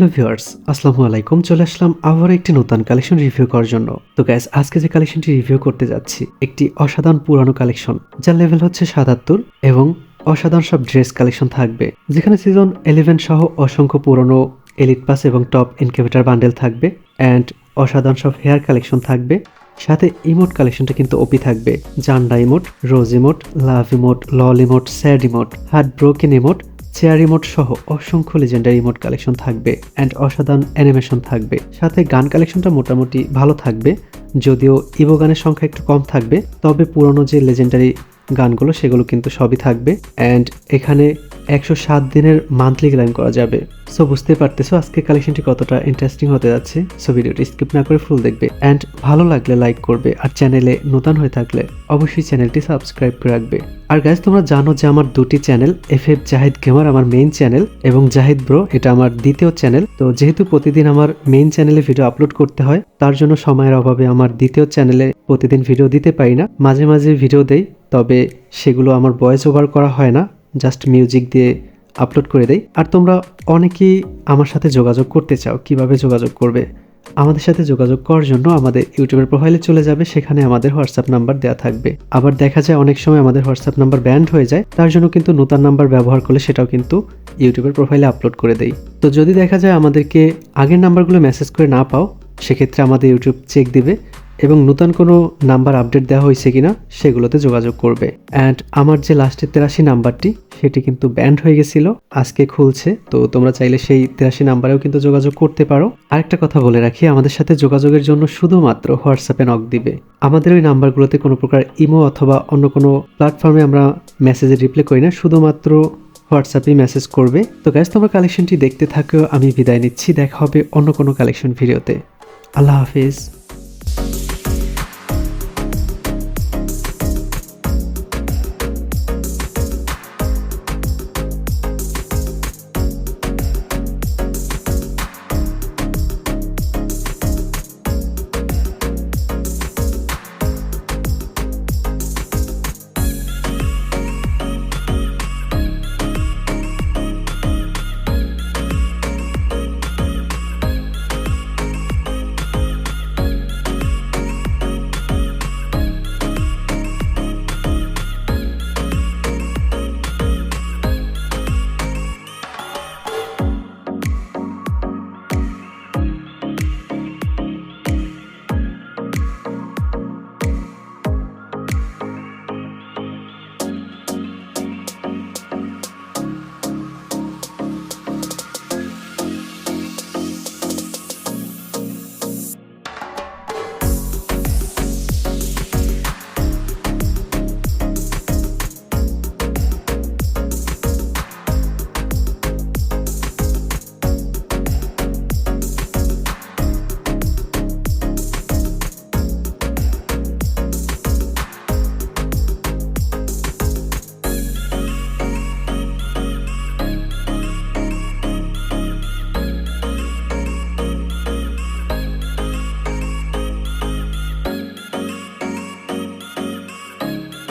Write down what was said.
Hello viewers, আসসালামু আলাইকুম। চলে আসলাম আবার একটি নতুন কালেকশন রিভিউ করার জন্য। তো গ্যাস আজকে যে কালেকশনটি রিভিউ করতে যাচ্ছি, একটি অসাধারণ পুরানো কালেকশন, যার লেভেল হচ্ছে সাতাত্তর এবং অসাধারণ সব ড্রেস কালেকশন থাকবে। যেখানে সিজন ইলেভেন সহ অসংখ্য পুরনো এলিট পাস এবং টপ ইনকিউবেটার বান্ডেল থাকবে অ্যান্ড অসাধারণ সব হেয়ার কালেকশন থাকবে। সাথে ইমোট কালেকশনটা কিন্তু ওপি থাকবে। জান্ডা emote rose emote love emote lol emote sad emote heart broken emote chair remote সহ অসংখ্য লেজেন্ডারি রিমোট কালেকশন থাকবে অ্যান্ড অসাধারণ অ্যানিমেশন থাকবে। সাথে গান কালেকশনটা মোটামুটি ভালো থাকবে, যদিও ইভো গানের সংখ্যা একটু কম থাকবে, তবে পুরনো যে লেজেন্ডারি গানগুলো সেগুলো কিন্তু সবই থাকবে। অ্যান্ড এখানে একশো সাত দিনের মান্থলি ক্লাইম করা যাবে। সো বুঝতে পারতেছো আজকে কালেকশনটি কতটা ইন্টারেস্টিং হতে যাচ্ছে। সো ভিডিওটি স্কিপ না করে ফুল দেখবে। অ্যান্ড ভালো লাগলে লাইক করবে। আর চ্যানেলে নতুন হয়ে থাকলে অবশ্যই চ্যানেলটি সাবস্ক্রাইব করে রাখবে। আর গাইজ তোমরা জানো যে আমার দুটি channel F F Zahid gamer আমার মেইন চ্যানেল এবং জাহিদ ব্রো এটা আমার দ্বিতীয় চ্যানেল তো যেহেতু প্রতিদিন আমার মেইন চ্যানেলে ভিডিও আপলোড করতে হয়, তার জন্য সময়ের অভাবে আমার দ্বিতীয় চ্যানেলে প্রতিদিন ভিডিও দিতে পারি না। মাঝে মাঝে ভিডিও দেই, তবে সেগুলো আমার ভয়েস ওভার করা হয় না। জাস্ট মিউজিক দিয়ে আপলোড করে দেই। আর তোমরা অনেকেই আমার সাথে যোগাযোগ করতে চাও, কীভাবে যোগাযোগ করবে? আমাদের সাথে যোগাযোগ করার জন্য আমাদের ইউটিউবের প্রোফাইলে চলে যাবে, সেখানে আমাদের হোয়াটসঅ্যাপ নাম্বার দেওয়া থাকবে। আবার দেখা যায় অনেক সময় আমাদের হোয়াটসঅ্যাপ নাম্বার ব্যান্ড হয়ে যায়, তার জন্য কিন্তু নতুন নাম্বার ব্যবহার করলে সেটাও কিন্তু ইউটিউবের প্রোফাইলে আপলোড করে দেই। তো যদি দেখা যায় আমাদেরকে আগের নাম্বারগুলো মেসেজ করে না পাও, সেক্ষেত্রে আমাদের ইউটিউব চেক দিবে। এবং নতুন কোনো নাম্বার আপডেট দেওয়া হয়েছে কিনা সেগুলোতে যোগাযোগ করবে। অ্যান্ড আমার যে লাস্টের তেরাশি নাম্বারটি, সেটি কিন্তু ব্যান্ড হয়ে গেছিল, আজকে খুলছে, তো তোমরা চাইলে সেই তেরাশি নাম্বারেও কিন্তু যোগাযোগ করতে পারো। আরেকটা কথা বলে রাখি, আমাদের সাথে যোগাযোগের জন্য শুধুমাত্র হোয়াটসঅ্যাপে নক দিবে। আমাদের ওই নাম্বারগুলোতে কোনো প্রকার ইমো অথবা অন্য কোনো প্ল্যাটফর্মে আমরা মেসেজে রিপ্লাই করি না, শুধুমাত্র হোয়াটসঅ্যাপে মেসেজ করবে। তো গ্যাস তোমার কালেকশনটি দেখতে থাকেও আমি বিদায় নিচ্ছি, দেখা হবে অন্য কোনো কালেকশন ভিডিওতে। আল্লাহ হাফিজ।